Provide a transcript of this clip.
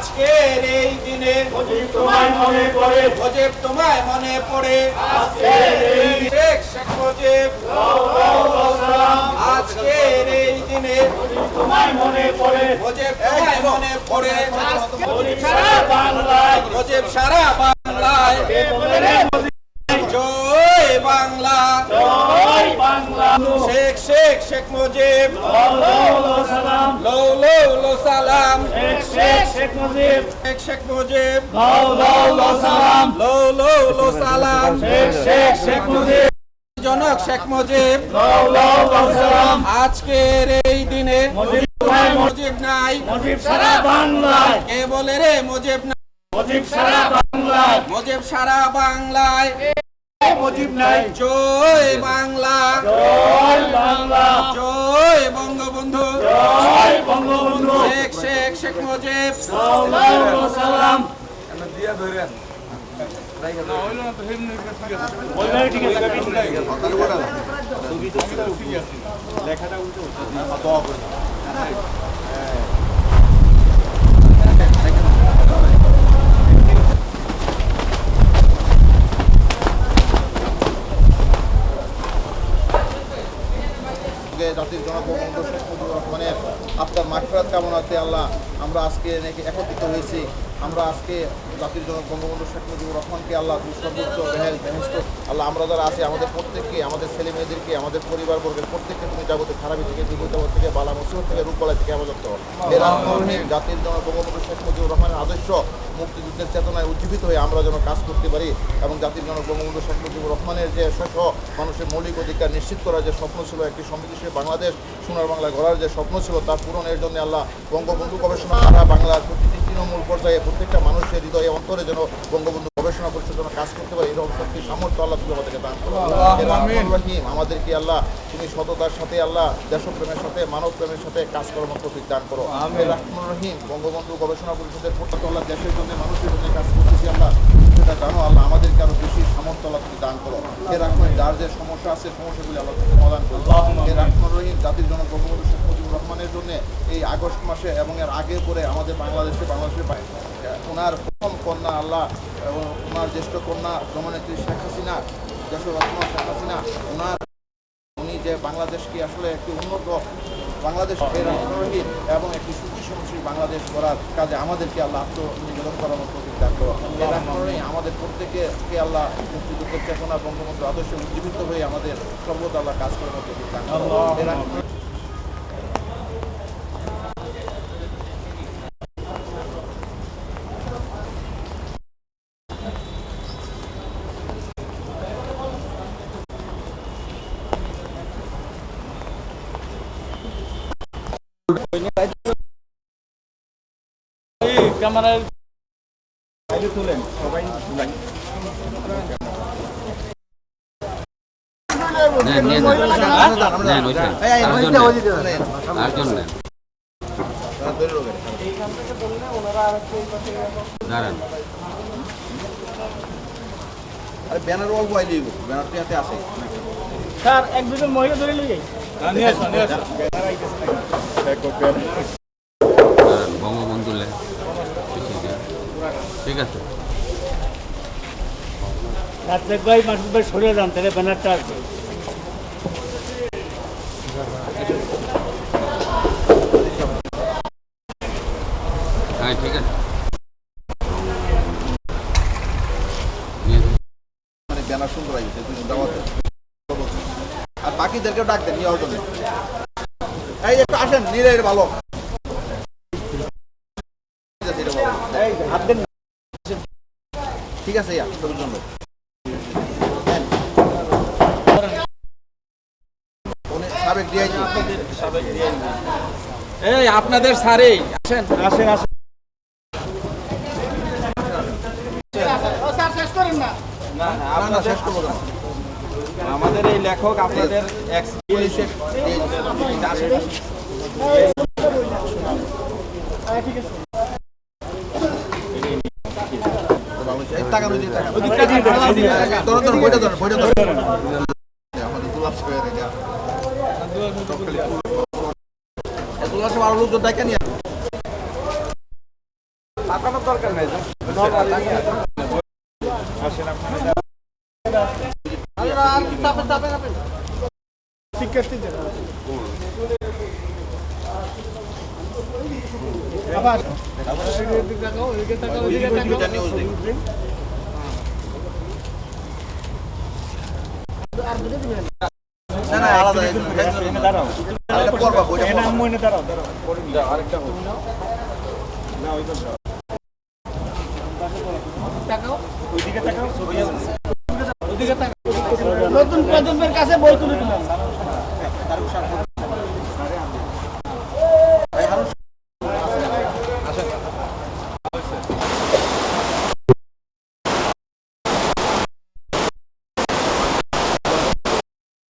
আজকের এই দিনে তোমায় মনে পড়ে। মুজিব তোমায় মনে পড়ে। শেখ শেখ মুজিব আজকের এই দিনে তোমায় মনে পড়ে। মুজিব তোমায় মনে পড়ে। সারা বাংলায়। মুজিব সারা বাংলায়। শেখ মুজিব। লৌ লৌ শেখ শেখ শেখ মুজিব। শেখ শেখ শেখ জনক শেখ মুজিব। আজকের এই দিনে মুজিব নাই। সারা বাংলায় কে বলে রে মুজিব নাই? মুজিব সারা বাংলায় মুজিব সারা বাংলায়। মুজিব নাই। জয় বাংলা। জয় বাংলা। জয় বঙ্গবন্ধু। জয় বঙ্গবন্ধু। শেখ শেখ শেখ মুজিব। সালাম বলবে ঠিক আছে। যে জাতির জনবন্ধু শেখ মুজিবুর রহমানের আপনার মাঠফেরাত কামনাতে আল্লাহ আমরা আজকে একত্রিত হয়েছি। আমরা আজকে জাতির জনক বঙ্গবন্ধু শেখ মুজিবুর রহমানকে আল্লাহ সর্বোচ্চ বেহেল বেহেস্ত আল্লাহ আমরা যারা আছি, আমাদের প্রত্যেককে, আমাদের ছেলে মেয়েদেরকে, আমাদের পরিবারবর্গের প্রত্যেককে তুমি যাবতীয় খারাপি থেকে বিপদ থেকে বালা মুসিবত থেকে রূপকলা থেকে আমাদের জাতির জনক বঙ্গবন্ধু শেখ মুজিবুর রহমানের আদর্শ, মুক্তিযুদ্ধের চেতনায় উজ্জীবিত হয়ে আমরা যেন কাজ করতে পারি এবং জাতির জনক বঙ্গবন্ধু শেখ মুজিবুর রহমানের যে শত মানুষের মৌলিক অধিকার নিশ্চিত করার যে স্বপ্ন ছিল, একটি সমৃদ্ধিশীল বাংলাদেশ, সোনার বাংলা গড়ার যে স্বপ্ন ছিল তার পূরণের জন্য আল্লাহ বঙ্গবন্ধু গবেষণা বাংলার তৃণমূল পর্যায়ে প্রত্যেকটা মানুষের হৃদয়ে অন্তরে যেন বঙ্গবন্ধু গবেষণা পরিষদ যেন কাজ করতে পারে এরকম শক্তি সামর্থ্য আল্লাহ তুমি আমাদেরকে দান করো। আমাদেরকে আল্লাহ তুমি সততার সাথে আল্লাহ দেশপ্রেমের সাথে মানব প্রেমের সাথে কাজ করার মতো দান করো। এ রহমান রহিম বঙ্গবন্ধু গবেষণা পরিষদের প্রত্যেক আল্লাহ দেশের জন্য মানুষের জন্য কাজ করতেছি আল্লাহ। সেটা জানো আল্লাহ আমাদেরকে আরও বেশি সামর্থ্য আল্লাহ তুমি দান করো। এ রহমান যার যে সমস্যা আছে সমস্যাগুলি আল্লাহ তুমি সমাধান করো এ রহমান রহিম জাতির জনক বঙ্গবন্ধু শেখ মুজিবুর রহমানের জন্য এই আগস্ট মাসে এবং এর আগে পরে আমাদের বাংলাদেশে বাংলাদেশের বাইরে। ওনার প্রথম কন্যা আল্লাহ এবং ওনার জ্যেষ্ঠ কন্যা জননেত্রী শেখ হাসিনা যশোরত্ন শেখ হাসিনা ওনার উনি যে বাংলাদেশকে আসলে একটি উন্নত বাংলাদেশ আগ্রহী এবং একটি সুখী সমস্যী বাংলাদেশ করার কাজে আমাদেরকে আল্লাহ আত্মনিবেদন করার মতো দান করো এর আগ্রহী আমাদের প্রত্যেকে কে আল্লাহ মুক্তিযুদ্ধের চেতনা বঙ্গবন্ধু আদর্শে উজ্জীবিত হয়ে আমাদের সর্বদা আল্লাহ কাজ করার মতো দান আরেকজন নেন দাঁড়ান আরে ব্যানার অল্প আইলে আসে স্যার এক দুজন মহিলা ধরে লিয়ে দাঁড়ান বঙ্গবন্ধু লেখ ঠিক আছে। রাত্রে ভাই মাসুদ ভাই সরে যান তাহলে ব্যানারটা আছে হ্যাঁ ঠিক আছে। মানে ব্যানার সুন্দর হয়ে গেছে দুজন দাওয়াতে আর বাকিদেরকেও ডাক দেন নিয়ে জন্য। এই একটু আসেন নিলে ভালো এই ঠিক আছে ইয়া তোর জন্য। নেন। উনি সাবেক ডিআইজি। এই আপনাদের স্যারেই আসেন আসেন আসেন। শেষ করেন না? না শেষ করব না। আমাদের এই লেখক আপনাদের ex- পুলিশের এই টাকা রয়েছে টাকা ধরো ধরো বইটা ধরো বইটা ধরো আমাদের দুলাপ হয়ে গেছে দুলাপ আরও লোকজন দেখা নিয়ে না না আলাদা আলাদা করবা বইটা করবা। Obrigado,